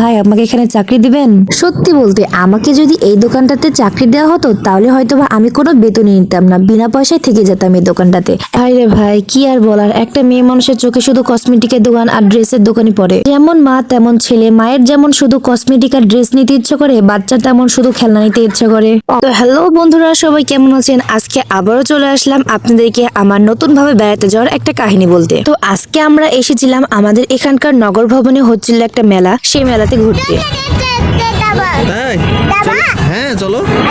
ভাই আমাকে এখানে চাকরি দিবেন? সত্যি বলতে আমাকে যদি এই দোকানটাতে চাকরি দেওয়া হতো তাহলে হয়তো আমি কোনো বেতনই নিতাম না। বিনা পয়সায় থেকে যেতাম এই দোকানটাতে। রে ভাই কি আর বলার? একটা মেয়ে মানুষের চোখে শুধু কসমেটিকের দোকান আর ড্রেসের দোকানই পড়ে। যেমন মা তেমন ছেলে। মায়ের যেমন শুধু কসমেটিক আর ড্রেস নিতে ইচ্ছে করে বাচ্চা তেমন শুধু খেলনা নিতে ইচ্ছে করে। তো হ্যালো বন্ধুরা সবাই কেমন আছেন? আজকে আবারও চলে আসলাম আপনাদেরকে আমার নতুন ভাবে বেড়াতে যাওয়ার একটা কাহিনী বলতে। তো আজকে আমরা এসেছিলাম আমাদের এখানকার নগর ভবনে হচ্ছিল একটা মেলা। সেই মেলাতে ঘুরতে। হ্যাঁ চলো। হ্যাঁ চলো।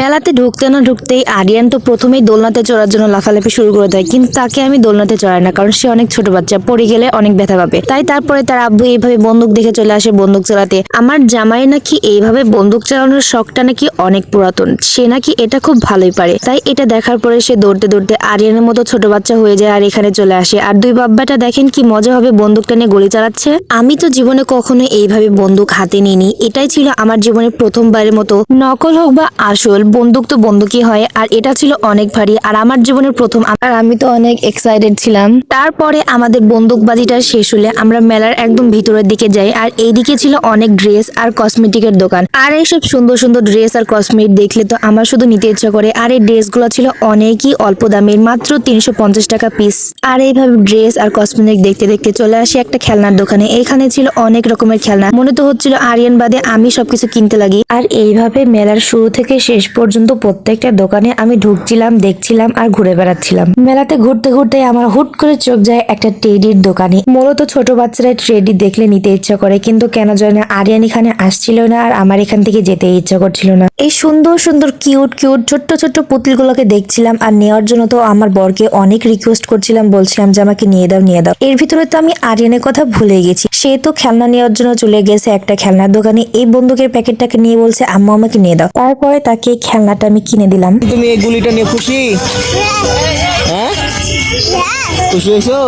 মেলাতে ঢুকতে না ঢুকতেই আরিয়ান তো প্রথমেই দোলনাতে চড়ার জন্য লাফালাফি শুরু করে দেয়, কিন্তু তাকে আমি দোলনাতে চড়াই না, কারণ সে অনেক ছোট বাচ্চা, পড়ে গেলে অনেক ব্যথা পাবে। তাই তারপরে তার আব্বু এইভাবে বন্দুক দেখে চলে আসে বন্দুক চালাতে। আমার জামাই নাকি এইভাবে বন্দুক চালানোর শখটা নাকি অনেক পুরাতন, সে নাকি এটা খুব ভালোই পারে। তাই এটা দেখার পরে সে দৌড়তে দৌড়তে আরিয়ানের মতো ছোট বাচ্চা হয়ে যায় আর এখানে চলে আসে। আর দুই বাব্বাটা দেখেন কি মজা হবে বন্দুকটা নিয়ে গুলি চালাচ্ছে। আমি তো জীবনে কখনো এইভাবে বন্দুক হাতে নিইনি, এটাই ছিল আমার জীবনের প্রথমবারের মতো, নকল হোক বা আসল বন্দুক তো বন্দুকই হয় আর এটা ছিল অনেক ভারী আর আমার জীবনের প্রথম আর আমি তো অনেক এক্সাইটেড ছিলাম। তারপরে আমাদের বন্দুকবাজিটা শেষ হলে আমরা মেলার একদম ভিতরের দিকে যাই আর এইদিকে ছিল অনেক ড্রেস আর কসমেটিকের দোকান। আর এইসব সুন্দর সুন্দর ড্রেস আর কসমেটিক দেখলে তো আমার শুধু নিতে ইচ্ছা করে আর এই ড্রেসগুলো ছিল অনেকই অল্প দামের মাত্র তিনশো পঞ্চাশ টাকা পিস আর এইভাবে ড্রেস আর কসমেটিক দেখতে দেখতে চলে আসি একটা খেলনার দোকানে এখানে ছিল অনেক রকমের খেলনা। মনে তো হচ্ছিল আরিয়ান বাদে আমি সবকিছু কিনতে লাগি। আর এইভাবে মেলার শুরু থেকে শেষ পর্যন্ত প্রত্যেকটা দোকানে আমি ঢুকছিলাম, দেখছিলাম আর ঘুরে বেড়াচ্ছিলাম। মেলাতে ঘুরতে ঘুরতে আমার হুট করে চোখ যায় একটা টেডির দোকানে। মূলত ছোট বাচ্চারা ট্রেডি দেখলে নিতে ইচ্ছা করে, কিন্তু কেন জানি না আরিয়ান এখানে আসছিল না আর আমার এখান থেকে যেতে ইচ্ছা করছিল না। এই সুন্দর সুন্দর, কিউট কিউট, ছোট্ট ছোট্ট পুতুলগুলোকে দেখছিলাম আর নেওয়ার জন্য তো আমার বরকে অনেক রিকোয়েস্ট করছিলাম, বলছিলাম যে আমাকে নিয়ে দাও নিয়ে দাও। এর ভিতরে তো আমি আরিয়ানের কথা ভুলে গেছি। সে তো খেলনা নেওয়ার জন্য চলে গেছে একটা খেলনার দোকানে। এই বন্দুকের প্যাকেটটাকে নিয়ে বলছে, আম্মু, আমাকে নিয়ে দাও। তারপরে তাকে এই খেলনাটা আমি কিনে দিলাম। তুমি এই গুলিটা নিয়ে খুশি? হ্যাঁ? খুশি হয়েছো?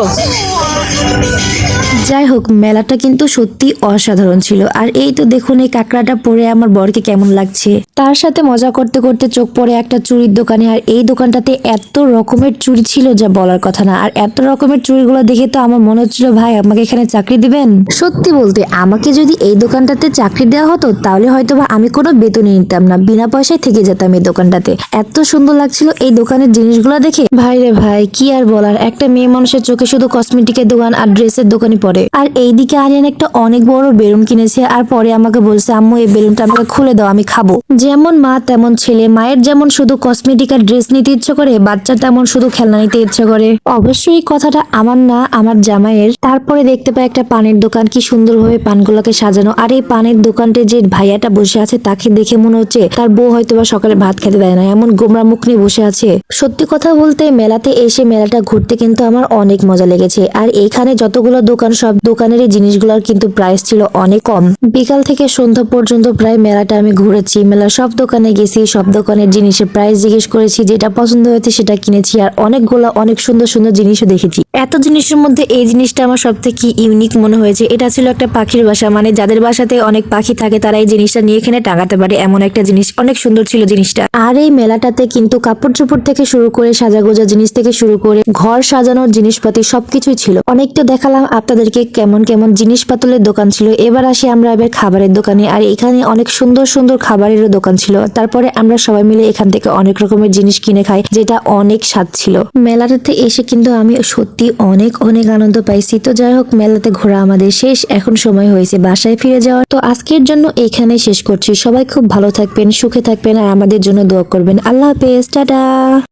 যাই হোক, মেলাটা কিন্তু সত্যি অসাধারণ ছিল। আর এই তো দেখুন, এই কাঁকড়াটা পরে আমার বরকে কেমন লাগছে। তার সাথে মজা করতে করতে চোখ পড়ে একটা চুরির দোকানে, আর এই দোকানটাতে এত রকমের চুরি ছিল যা বলার কথা না। আর এত রকমের চুরিগুলো দেখে তো আমার মনে হচ্ছিল, ভাই, আমাকে এখানে চাকরি দিবেন? সত্যি বলতে, আমাকে যদি এই দোকানটাতে চাকরি দেওয়া হতো, তাহলে হয়তো বা আমি কোনো বেতনই নিতাম না। বিনা পয়সায় থেকে যেতাম এই দোকানটাতে। এত সুন্দর লাগছিল এই দোকানের জিনিসগুলো দেখে। ভাই রে ভাই, কি আর বলার? একটা মেয়ে মানুষের চোখে শুধু কসমেটিকের দোকান আর ড্রেসের দোকানই পড়ে। আর এইদিকে আরিয়ান একটা অনেক বড় বেলুন কিনেছে আর পরে আমাকে বলছে, আম্মু, এই বেলুনটা আমাকে খুলে দাও, আমি খাব। যেমন মা তেমন ছেলে। মায়ের যেমন শুধু কসমেটিক আর ড্রেস নিতে ইচ্ছে করে বাচ্চা তেমন শুধু খেলনা নিতে ইচ্ছে করে। অবশ্যই এই কথাটা আমার না, আমার জামাইয়ের। তারপরে দেখতে পাই একটা পানের দোকান, কি সুন্দরভাবে পানগুলোকে সাজানো। আর এই পানের দোকানটা যে ভাইয়াটা বসে আছে, তাকে দেখে মনে হচ্ছে তার বউ হয়তো বা সকালে ভাত খেতে দেয় না। এমন গোমরা মুখ নিয়ে বসে আছে। সত্যি কথা বলতে, মেলাতে এসে মেলাটা ঘুরতে কিন্তু আমার অনেক মজা লেগেছে। আর এইখানে যতগুলো দোকান, সব দোকানের জিনিসগুলোর কিন্তু প্রাইস ছিল অনেক কম। বিকাল থেকে সন্ধ্যা পর্যন্ত প্রায় মেলাটা আমি ঘুরেছি। মেলা সব দোকানে গেছি, সব দোকানের জিনিসের প্রাইস জিজ্ঞেস করেছি, যেটা পছন্দ হয়েছে সেটা কিনেছি আর অনেকগুলো, অনেক সুন্দর সুন্দর জিনিসও দেখেছি। এত জিনিসের মধ্যে এই জিনিসটা আমার সব থেকে ইউনিক মনে হয়েছে? এটা ছিল একটা পাখির বাসা মানে যাদের বাসাতে অনেক পাখি থাকে, তারা এই জিনিসটা নিয়ে এখানে টাঙাতে পারে। এমন একটা জিনিস, অনেক সুন্দর ছিল জিনিসটা। আর এই মেলাটাতে কিন্তু কাপড় চোপড় থেকে শুরু করে সাজাগোজা জিনিস থেকে শুরু করে ঘর সাজানোর জিনিসপাতি সবকিছুই ছিল। অনেক তো দেখালাম আপনাদেরকে কেমন কেমন জিনিসপাতলের দোকান ছিল। এবার আসি আমরা এবার খাবারের দোকানে। আর এখানে অনেক সুন্দর সুন্দর খাবারেরও দোকান ছিল। তারপরে আমরা সবাই মিলে এখান থেকে অনেক রকমের জিনিস কিনে খাই, যেটা অনেক স্বাদ ছিল। মেলাটাতে এসে কিন্তু আমি সত্যি অনেক অনেক আনন্দ পাইছি। তো যাই হোক, মেলাতে ঘোরা আমাদের শেষ। এখন সময় হয়েছে বাসায় ফিরে যাওয়ার। তো আজকের জন্য এখানে শেষ করছি। সবাই খুব ভালো থাকবেন, সুখে থাকবেন, আর আমাদের জন্য দোয়া করবেন। আল্লাহ হাফেজ। টাটা।